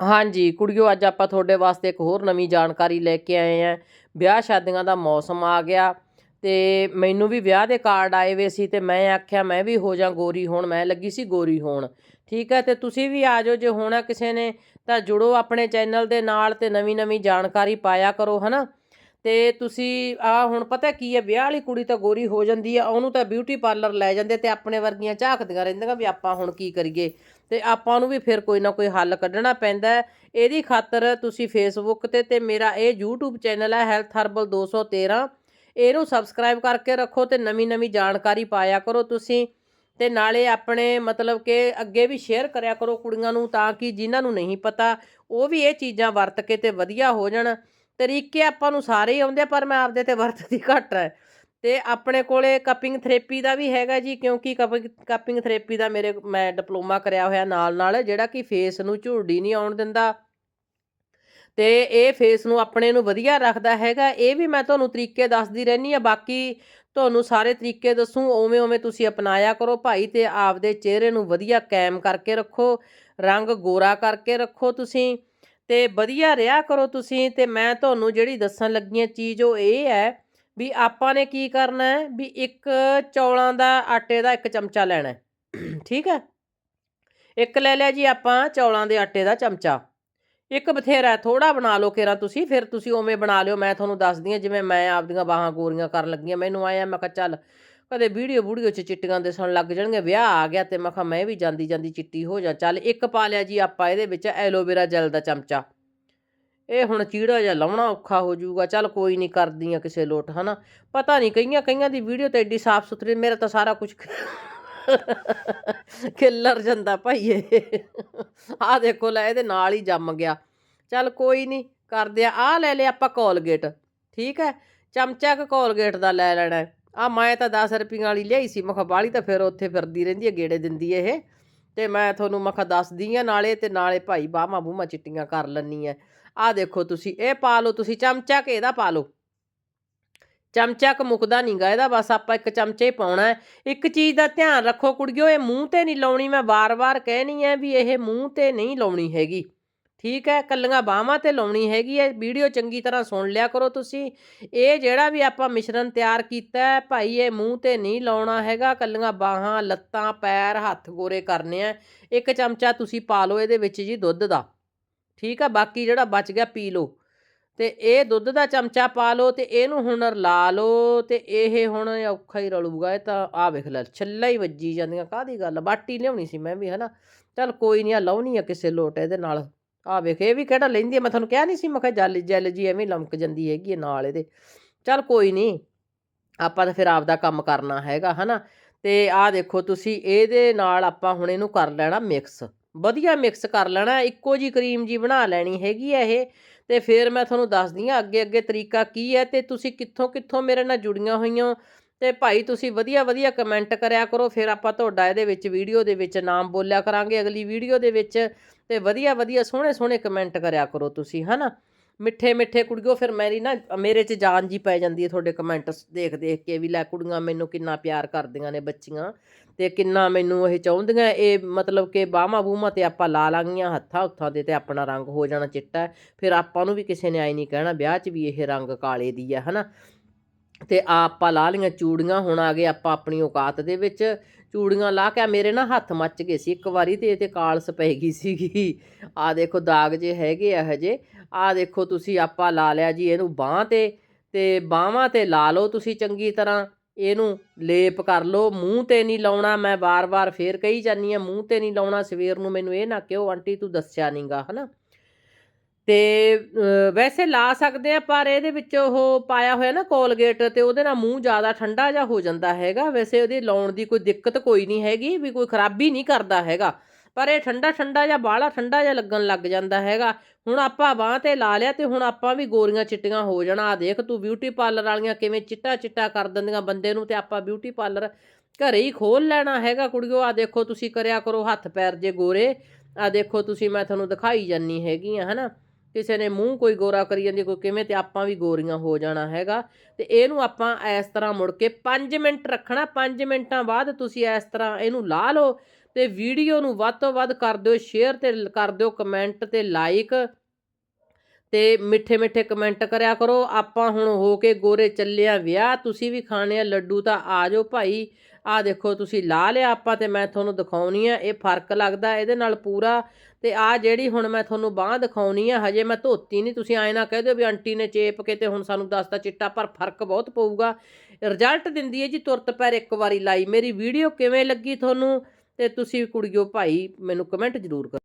ਹਾਂਜੀ, ਕੁੜੀਓ, ਅੱਜ ਆਪਾਂ ਤੁਹਾਡੇ ਵਾਸਤੇ ਇੱਕ ਹੋਰ ਨਵੀਂ ਜਾਣਕਾਰੀ ਲੈ ਕੇ ਆਏ ਆਂ ਵਿਆਹ ਸ਼ਾਦੀਆਂ ਦਾ ਮੌਸਮ ਆ ਗਿਆ ਤੇ ਮੈਨੂੰ ਵੀ ਵਿਆਹ ਦੇ ਕਾਰਡ ਆਏ ਵੇ ਸੀ ਤੇ ਮੈਂ ਆਖਿਆ, ਮੈਂ ਵੀ ਹੋ ਜਾ ਗੋਰੀ ਹੋਣ, ਮੈਂ ਲੱਗੀ ਸੀ ਗੋਰੀ ਹੋਣ। ਠੀਕ ਹੈ, ਤੇ ਤੁਸੀਂ ਵੀ ਆ ਜਾਓ, ਜੇ ਹੋਣਾ ਕਿਸੇ ਨੇ ਤਾਂ ਜੁੜੋ ਆਪਣੇ ਚੈਨਲ ਦੇ ਨਾਲ ਤੇ ਨਵੀਂ ਨਵੀਂ ਜਾਣਕਾਰੀ ਪਾਇਆ ਕਰੋ, ਹਨਾ? ਤੇ ਤੁਸੀਂ ਆ ਹੁਣ ਪਤਾ ਕੀ ਹੈ, ਵਿਆਹ ਵਾਲੀ ਕੁੜੀ ਤਾਂ ਗੋਰੀ ਹੋ ਜਾਂਦੀ ਆ, ਉਹਨੂੰ ਤਾਂ ਬਿਊਟੀ ਪਾਰਲਰ ਲੈ ਜਾਂਦੇ ਤੇ ਆਪਣੇ ਵਰਗੀਆਂ ਝਾਕਦੀਆਂ ਰਹਿੰਦੀਆਂ ਵੀ ਆਪਾਂ ਹੁਣ ਕੀ ਕਰੀਏ। ਤੇ ਆਪਾਂ ਨੂੰ ਵੀ ਫਿਰ ਕੋਈ ਨਾ ਕੋਈ ਹੱਲ ਕੱਢਣਾ ਪੈਂਦਾ ਇਹਦੀ ਖਾਤਰ ਤੁਸੀਂ ਫੇਸਬੁੱਕ ਤੇ ਤੇ ਮੇਰਾ ਇਹ YouTube ਚੈਨਲ ਹੈ ਹੈਲਥ ਹਰਬਲ 213 ਇਹਨੂੰ ਸਬਸਕ੍ਰਾਈਬ ਕਰਕੇ ਰੱਖੋ ਤੇ ਨਵੀਂ ਨਵੀਂ ਜਾਣਕਾਰੀ ਪਾਇਆ ਕਰੋ ਤੁਸੀਂ। ਤੇ ਨਾਲੇ ਆਪਣੇ ਮਤਲਬ ਕਿ ਅੱਗੇ ਵੀ ਸ਼ੇਅਰ ਕਰਿਆ ਕਰੋ ਕੁੜੀਆਂ ਨੂੰ ਤਾਂ ਕਿ ਜਿਨ੍ਹਾਂ ਨੂੰ ਨਹੀਂ ਪਤਾ, ਉਹ ਵੀ ਇਹ ਚੀਜ਼ਾਂ ਵਰਤ ਕੇ ਤੇ ਵਧੀਆ ਹੋ ਜਾਣ। ਤਰੀਕੇ ਆਪਾਂ ਨੂੰ ਸਾਰੇ ਹੀ ਆਉਂਦੇ ਆ, ਪਰ ਮੈਂ ਆਪਦੇ ਤੇ ਵਰਤਦੀ ਘੱਟ ਹੈ ਤੇ ਆਪਣੇ ਕੋਲੇ ਕਪਿੰਗ ਥੈਰੇਪੀ ਦਾ ਵੀ ਹੈਗਾ ਜੀ ਕਿਉਂਕਿ ਕਪਿੰਗ ਥੈਰੇਪੀ ਦਾ ਮੇਰੇ ਮੈਂ ਡਿਪਲੋਮਾ ਕਰਿਆ ਹੋਇਆ ਨਾਲ ਨਾਲ ਜਿਹੜਾ ਕਿ ਫੇਸ ਨੂੰ ਝੁਰੜੀ ਨਹੀਂ ਆਉਣ ਦਿੰਦਾ। ਤੇ ਇਹ ਫੇਸ ਨੂੰ ਆਪਣੇ ਨੂੰ ਵਧੀਆ ਰੱਖਦਾ ਹੈਗਾ ਇਹ ਵੀ ਮੈਂ ਤੁਹਾਨੂੰ ਤਰੀਕੇ ਦੱਸਦੀ ਰਹਿੰਦੀ ਆ ਬਾਕੀ ਤੁਹਾਨੂੰ ਸਾਰੇ ਤਰੀਕੇ ਦੱਸੂ ਓਵੇਂ ਓਵੇਂ ਤੁਸੀਂ ਅਪਣਾਇਆ ਕਰੋ ਭਾਈ ਤੇ ਆਪਦੇ ਚਿਹਰੇ ਨੂੰ ਵਧੀਆ ਕਾਇਮ ਕਰਕੇ ਰੱਖੋ ਰੰਗ ਗੋਰਾ ਕਰਕੇ ਰੱਖੋ ਤੁਸੀਂ। ਤੇ ਵਧੀਆ ਰਿਹਾ ਕਰੋ ਤੁਸੀਂ, ਤੇ ਮੈਂ ਤੁਹਾਨੂੰ ਜਿਹੜੀ ਦੱਸਣ ਲੱਗੀਆਂ ਚੀਜ਼ ਉਹ ਇਹ ਹੈ ਵੀ ਆਪਾਂ ਨੇ ਕੀ ਕਰਨਾ ਹੈ ਵੀ ਇੱਕ ਚੌਲਾਂ ਦਾ ਆਟੇ ਦਾ ਇੱਕ ਚਮਚਾ ਲੈਣਾ ਠੀਕ ਹੈ? ਇੱਕ ਲੈ ਲਿਆ ਜੀ ਆਪਾਂ ਚੌਲਾਂ ਦੇ ਆਟੇ ਦਾ ਚਮਚਾ। ਇੱਕ ਬਥੇਰਾ ਥੋੜਾ ਬਣਾ ਲਓ ਕੇਰਾ ਤੁਸੀਂ, ਫਿਰ ਤੁਸੀਂ ਉਵੇਂ ਬਣਾ ਲਿਓ। ਮੈਂ ਤੁਹਾਨੂੰ ਦੱਸਦੀ ਹਾਂ, ਜਿਵੇਂ ਮੈਂ ਆਪਦੀਆਂ ਬਾਹਾਂ ਗੋਰੀਆਂ ਕਰਨ ਲੱਗੀਆਂ ਮੈਨੂੰ ਆਇਆ ਮੈਂ ਕਿਹਾ ਚੱਲ ਕਦੇ ਵੀਡੀਓ ਵੀਡੀਓ 'ਚ ਚਿੱਟੀਆਂ ਦੇ ਦਿਸਣ ਲੱਗ ਜਾਣਗੇ, ਵਿਆਹ ਆ ਗਿਆ ਤੇ ਮੈਂ ਕਿਹਾ ਮੈਂ ਵੀ ਜਾਂਦੀ ਜਾਂਦੀ ਚਿੱਟੀ ਹੋ ਜਾ, ਚੱਲ ਇੱਕ ਪਾ ਲਿਆ ਜੀ ਆਪਾਂ ਇਹਦੇ ਵਿੱਚ ਐਲੋਵੇਰਾ ਜੈਲ ਦਾ ਚਮਚਾ। ਇਹ ਹੁਣ ਚੀੜਾ ਜਿਹਾ ਲਾਉਣਾ ਔਖਾ ਹੋ ਜਾਊਗਾ, ਚੱਲ ਕੋਈ ਨਹੀਂ ਕਰਦੀਆਂ ਕਿਸੇ ਲੋਟ, ਹਨਾ? ਪਤਾ ਨਹੀਂ ਕਈਆਂ ਕਈਆਂ ਦੀ ਵੀਡੀਓ ਤਾਂ ਐਡੀ ਸਾਫ਼ ਸੁਥਰੀ, ਮੇਰਾ ਤਾਂ ਸਾਰਾ ਕੁਝ ਖਿੱਲਰ ਜਾਂਦਾ ਭਾਈ ਇਹ। ਆਹ ਦੇਖੋ ਲੈ, ਇਹਦੇ ਨਾਲ ਹੀ ਜੰਮ ਗਿਆ। ਚੱਲ ਕੋਈ ਨਹੀਂ ਕਰਦੇ ਆ, ਆਹ ਲੈ ਲਿਆ ਆਪਾਂ ਕੋਲਗੇਟ ਠੀਕ ਹੈ? ਚਮਚਾ ਕ ਕੋਲਗੇਟ ਦਾ ਲੈ ਲੈਣਾ ਆ ਮੈਂ ਤਾਂ 10 ਰੁਪਈਆਂ ਵਾਲੀ ਲਿਆਈ ਸੀ ਮਖਾ ਬਾਲੀ ਤਾਂ ਫਿਰ ਉੱਥੇ ਫਿਰਦੀ ਰਹਿੰਦੀ ਹੈ, ਗੇੜੇ ਦਿੰਦੀ ਇਹ। ਤੇ ਮੈਂ ਤੁਹਾਨੂੰ ਮਖਾ ਦੱਸਦੀ ਆ ਨਾਲੇ ਤੇ ਨਾਲੇ ਭਾਈ ਬਾਹਾਂ ਬੂਹਾਂ ਚਿੱਟੀਆਂ ਕਰ ਲੈਣੀ ਆ ਆਹ ਦੇਖੋ ਤੁਸੀਂ, ਇਹ ਪਾ ਲਓ, ਤੁਸੀਂ ਚਮਚਾ ਕੇ ਇਹਦਾ ਪਾ ਲਓ। ਚਮਚਾ ਕ ਮੁੱਕਦਾ ਨਹੀਂਗਾ ਇਹਦਾ, ਬਸ ਆਪਾਂ ਇੱਕ ਚਮਚਾ ਹੀ ਪਾਉਣਾ ਇੱਕ ਚੀਜ਼ ਦਾ ਧਿਆਨ ਰੱਖੋ ਕੁੜੀਓ, ਇਹ ਮੂੰਹ ਤੇ ਨਹੀਂ ਲਾਉਣੀ, ਮੈਂ ਵਾਰ-ਵਾਰ ਕਹਿਣੀ ਹੈ ਵੀ ਇਹ ਮੂੰਹ ਤੇ ਨਹੀਂ ਲਾਉਣੀ ਹੈਗੀ। ਠੀਕ ਹੈ ਕੱਲੀਆਂ ਬਾਹਾਂ ਤੇ ਲਾਉਣੀ ਹੈਗੀ ਹੈ ਵੀਡੀਓ ਚੰਗੀ ਤਰ੍ਹਾਂ ਸੁਣ ਲਿਆ ਕਰੋ ਤੁਸੀਂ। ਇਹ ਜਿਹੜਾ ਵੀ ਆਪਾਂ ਮਿਸ਼ਰਣ ਤਿਆਰ ਕੀਤਾ ਹੈ ਭਾਈ ਇਹ ਮੂੰਹ ਤੇ ਨਹੀਂ ਲਾਉਣਾ ਹੈਗਾ ਕੱਲੀਆਂ ਬਾਹਾਂ ਲੱਤਾਂ ਪੈਰ ਹੱਥ ਗੋਰੇ ਕਰਨੇ ਆ। ਇੱਕ ਚਮਚਾ ਤੁਸੀਂ ਪਾ ਲਓ ਇਹਦੇ ਵਿੱਚ ਜੀ ਦੁੱਧ ਦਾ। ਠੀਕ ਆ ਬਾਕੀ ਜਿਹੜਾ ਬਚ ਗਿਆ ਪੀ ਲਓ। ਤੇ ਇਹ ਦੁੱਧ ਦਾ ਚਮਚਾ ਪਾ ਲਓ ਤੇ ਇਹਨੂੰ ਹੁਣ ਰਲਾ ਲਓ ਤੇ ਇਹ ਹੁਣ ਔਖਾ ਹੀ ਰਲੂਗਾ ਇਹ ਤਾਂ ਆ ਵੇਖ ਲੈ ਛੱਲਾ ਹੀ ਵੱਜੀ ਜਾਂਦੀਆਂ ਕਾਹਦੀ ਗੱਲ ਆ, ਬਾਟੀ ਲਿਆਉਣੀ ਸੀ ਮੈਂ ਵੀ ਹਨਾ? ਚੱਲ ਕੋਈ ਨਹੀਂ ਆ ਲਾਉਣੀ ਆ ਕਿਸੇ ਲੋਟ ਇਹਦੇ ਨਾਲ। ਆ ਵੇਖ, ਇਹ ਵੀ ਕਿਹੜਾ ਲੈਂਦੀ ਆ? ਮੈਂ ਤੁਹਾਨੂੰ ਕਿਹਾ ਨਹੀਂ ਸੀ, ਮੈਂ ਕਿਹਾ ਜਲ ਜਲ ਜੀ ਐਵੇਂ ਲਮਕ ਜਾਂਦੀ ਹੈਗੀ ਹੈ ਨਾਲ ਇਹਦੇ। ਚੱਲ ਕੋਈ ਨਹੀਂ ਆਪਾਂ ਤਾਂ ਫਿਰ ਆਪਦਾ ਕੰਮ ਕਰਨਾ ਹੈਗਾ, ਹਨਾ? ਤੇ ਆਹ ਦੇਖੋ ਤੁਸੀਂ, ਇਹਦੇ ਨਾਲ ਆਪਾਂ ਹੁਣ ਇਹਨੂੰ ਕਰ ਲੈਣਾ ਮਿਕਸ ਵਧੀਆ ਮਿਕਸ ਕਰ ਲੈਣਾ, ਇੱਕੋ ਜੀ ਕਰੀਮ ਜੀ ਬਣਾ ਲੈਣੀ ਹੈਗੀ ਹੈ ਇਹ। ਤੇ ਫਿਰ ਮੈਂ ਤੁਹਾਨੂੰ ਦੱਸਦੀ ਆ ਅੱਗੇ ਅੱਗੇ ਤਰੀਕਾ ਕੀ ਹੈ ਤੇ ਤੁਸੀਂ ਕਿੱਥੋਂ ਕਿੱਥੋਂ ਮੇਰੇ ਨਾਲ ਜੁੜੀਆਂ ਹੋਈਆਂ ਤੇ ਭਾਈ ਤੁਸੀਂ ਵਧੀਆ ਵਧੀਆ ਕਮੈਂਟ ਕਰਿਆ ਕਰੋ, ਫਿਰ ਆਪਾਂ ਤੁਹਾਡਾ ਇਹਦੇ ਵਿੱਚ ਵੀਡੀਓ ਦੇ ਵਿੱਚ ਨਾਮ ਬੋਲਿਆ ਕਰਾਂਗੇ, ਅਗਲੀ ਵੀਡੀਓ ਦੇ ਵਿੱਚ। ਤੇ ਵਧੀਆ ਵਧੀਆ, ਸੋਹਣੇ ਸੋਹਣੇ ਕਮੈਂਟ ਕਰਿਆ ਕਰੋ ਤੁਸੀਂ, ਹਨਾ? ਮਿੱਠੇ ਮਿੱਠੇ ਕੁੜੀਓ, ਫਿਰ ਮੇਰੀ ਨਾ, ਮੇਰੇ 'ਚ ਜਾਨ ਜੀ ਪੈ ਜਾਂਦੀ ਹੈ ਤੁਹਾਡੇ ਕਮੈਂਟਸ ਦੇਖ ਦੇਖ ਕੇ ਵੀ ਲੈ ਕੁੜੀਆਂ ਮੈਨੂੰ ਕਿੰਨਾ ਪਿਆਰ ਕਰਦੀਆਂ ਨੇ ਬੱਚੀਆਂ ਤੇ ਕਿੰਨਾ ਮੈਨੂੰ ਇਹ ਚਾਹੁੰਦੀਆਂ, ਇਹ ਮਤਲਬ ਕਿ ਬਾਹਾਂ ਬੂਹਾਂ ਤੇ ਆਪਾਂ ਲਾ ਲਾਂਗੀਆਂ ਹੱਥਾਂ ਹੁੱਥਾਂ ਦੇ ਤੇ ਆਪਣਾ ਰੰਗ ਹੋ ਜਾਣਾ ਚਿੱਟਾ ਫਿਰ ਆਪਾਂ ਨੂੰ ਵੀ ਕਿਸੇ ਨੇ ਆਈ ਨਹੀਂ ਕਹਿਣਾ ਵਿਆਹ 'ਚ ਵੀ ਇਹ ਰੰਗ ਕਾਲੇ ਦੀ ਆ ਹਨਾ? ਤੇ ਆਪਾਂ ਲਾ ਲਈਆਂ ਚੂੜੀਆਂ, ਹੁਣ ਆ ਗਏ ਆਪਾਂ ਆਪਣੀ ਔਕਾਤ ਦੇ ਵਿੱਚ ਚੂੜੀਆਂ ਲਾ ਕੇ ਮੇਰੇ ਨਾ ਹੱਥ ਮੱਚ ਗਏ ਸੀ, ਇੱਕ ਵਾਰੀ ਤੇ ਇਹ ਤੇ ਕਾਲਸ ਪੈ ਗਈ ਸੀਗੀ। ਆ ਦੇਖੋ ਦਾਗ ਜੇ ਹੈਗੇ ਆ ਹਜੇ ਆ ਦੇਖੋ ਤੁਸੀਂ ਆਪਾਂ ਲਾ ਲਿਆ ਜੀ ਇਹਨੂੰ ਬਾਹ ਤੇ ਤੇ ਬਾਹਾਂ ਤੇ ਲਾ ਲਓ ਤੁਸੀਂ ਚੰਗੀ ਤਰ੍ਹਾਂ, ਇਹਨੂੰ ਲੇਪ ਕਰ ਲਓ, ਮੂੰਹ ਤੇ ਨਹੀਂ ਲਾਉਣਾ, ਮੈਂ ਵਾਰ-ਵਾਰ ਫੇਰ ਕਹੀ ਜਾਨੀ ਆ ਮੂੰਹ ਤੇ ਨਹੀਂ ਲਾਉਣਾ, ਸਵੇਰ ਨੂੰ ਮੈਨੂੰ ਇਹ ਨਾ ਕਿਉਂ ਆਂਟੀ ਤੂੰ ਦੱਸਿਆ ਨਹੀਂਗਾ ਹਨਾ? ਤੇ ਵੈਸੇ ਲਾ ਸਕਦੇ ਆ, ਪਰ ਇਹਦੇ ਵਿੱਚ ਉਹ ਪਾਇਆ ਹੋਇਆ ਨਾ ਕੋਲਗੇਟ ਤੇ ਉਹਦੇ ਨਾਲ ਮੂੰਹ ਜ਼ਿਆਦਾ ਠੰਡਾ ਜਿਹਾ ਹੋ ਜਾਂਦਾ ਹੈਗਾ। ਵੈਸੇ ਉਹਦੇ ਲਾਉਣ ਦੀ ਕੋਈ ਦਿੱਕਤ ਕੋਈ ਨਹੀਂ ਹੈਗੀ, ਵੀ ਕੋਈ ਖਰਾਬੀ ਨਹੀਂ ਕਰਦਾ ਹੈਗਾ। ਪਰ ਇਹ ਠੰਡਾ ਠੰਡਾ ਜਾਂ ਬਾਹਲਾ ਠੰਡਾ ਜਿਹਾ ਲੱਗਣ ਲੱਗ ਜਾਂਦਾ ਹੈਗਾ। ਹੁਣ ਆਪਾਂ ਬਾਂਹ ਤੇ ਲਾ ਲਿਆ ਤੇ ਹੁਣ ਆਪਾਂ ਵੀ ਗੋਰੀਆਂ ਚਿੱਟੀਆਂ ਹੋ ਜਾਣਾ। ਆ ਦੇਖ ਤੂੰ ਬਿਊਟੀ ਪਾਰਲਰ ਵਾਲੀਆਂ ਕਿਵੇਂ ਚਿੱਟਾ ਚਿੱਟਾ ਕਰ ਦਿੰਦੀਆਂ ਬੰਦੇ ਨੂੰ ਤੇ ਆਪਾਂ ਬਿਊਟੀ ਪਾਰਲਰ ਘਰੇ ਹੀ ਖੋਲ ਲੈਣਾ ਹੈਗਾ ਕੁੜੀਓ। ਆ ਦੇਖੋ ਤੁਸੀਂ ਕਰਿਆ ਕਰੋ ਹੱਥ ਪੈਰ ਜੇ ਗੋਰੇ। ਆ ਦੇਖੋ ਤੁਸੀਂ, ਮੈਂ ਤੁਹਾਨੂੰ ਦਿਖਾਈ ਜਾਨੀ ਹੈਗੀ ਆ, ਹਨਾ। ਕਿਸੇ ਨੇ ਮੂੰਹ ਕੋਈ ਗੋਰਾ ਕਰੀ ਜਾਂਦੀ, ਕੋਈ ਕਿਵੇਂ ਤੇ ਆਪਾਂ ਵੀ ਗੋਰੀਆਂ ਹੋ ਜਾਣਾ ਹੈਗਾ। ਤੇ ਇਹਨੂੰ ਆਪਾਂ ਇਸ ਤਰ੍ਹਾਂ ਮੁੜ ਕੇ 5 ਮਿੰਟ ਰੱਖਣਾ 5 ਮਿੰਟਾਂ ਬਾਅਦ ਤੁਸੀਂ ਇਸ ਤਰ੍ਹਾਂ ਇਹਨੂੰ ਲਾ ਲਓ ਤੇ ਵੀਡੀਓ ਨੂੰ ਵੱਧ ਤੋਂ ਵੱਧ ਕਰ ਦਿਓ, ਸ਼ੇਅਰ ਤੇ ਕਰ ਦਿਓ, ਕਮੈਂਟ ਤੇ ਲਾਈਕ ਤੇ ਮਿੱਠੇ ਮਿੱਠੇ ਕਮੈਂਟ ਕਰਿਆ ਕਰੋ। ਆਪਾਂ ਹੁਣ ਹੋ ਕੇ ਗੋਰੇ ਚੱਲਿਆ ਵਿਆਹ, ਤੁਸੀਂ ਵੀ ਖਾਣੇ ਆ ਲੱਡੂ ਤਾਂ ਆ ਜਾਓ ਭਾਈ। ਆ ਦੇਖੋ ਤੁਸੀਂ ਲਾ ਲਿਆ ਆਪਾਂ ਤੇ ਮੈਂ ਤੁਹਾਨੂੰ ਦਿਖਾਉਣੀ ਆ, ਇਹ ਫ਼ਰਕ ਲੱਗਦਾ, ਇਹਦੇ ਨਾਲ ਪੂਰਾ ਤੇ ਆ ਜਿਹੜੀ ਹੁਣ ਮੈਂ ਤੁਹਾਨੂੰ ਬਾਹ ਦਿਖਾਉਣੀ ਆ, ਹਜੇ ਮੈਂ ਧੋਤੀ ਨਹੀਂ। ਤੁਸੀਂ ਐ ਨਾ ਕਹਿ ਦਿਓ ਵੀ ਆਂਟੀ ਨੇ ਚੇਪ ਕੇ ਤੇ ਹੁਣ ਸਾਨੂੰ ਦੱਸਤਾ ਚਿੱਟਾ, ਪਰ ਫ਼ਰਕ ਬਹੁਤ ਪਊਗਾ। ਰਿਜ਼ਲਟ ਦਿੰਦੀ ਹੈ ਜੀ ਤੁਰਤ ਪੈਰ ਇੱਕ ਵਾਰੀ ਲਾਈ। ਮੇਰੀ ਵੀਡੀਓ ਕਿਵੇਂ ਲੱਗੀ ਤੁਹਾਨੂੰ? ਤੇ ਤੁਸੀਂ ਕੁੜੀਓ ਭਾਈ ਮੈਨੂੰ ਕਮੈਂਟ ਜ਼ਰੂਰ ਕਰੋ।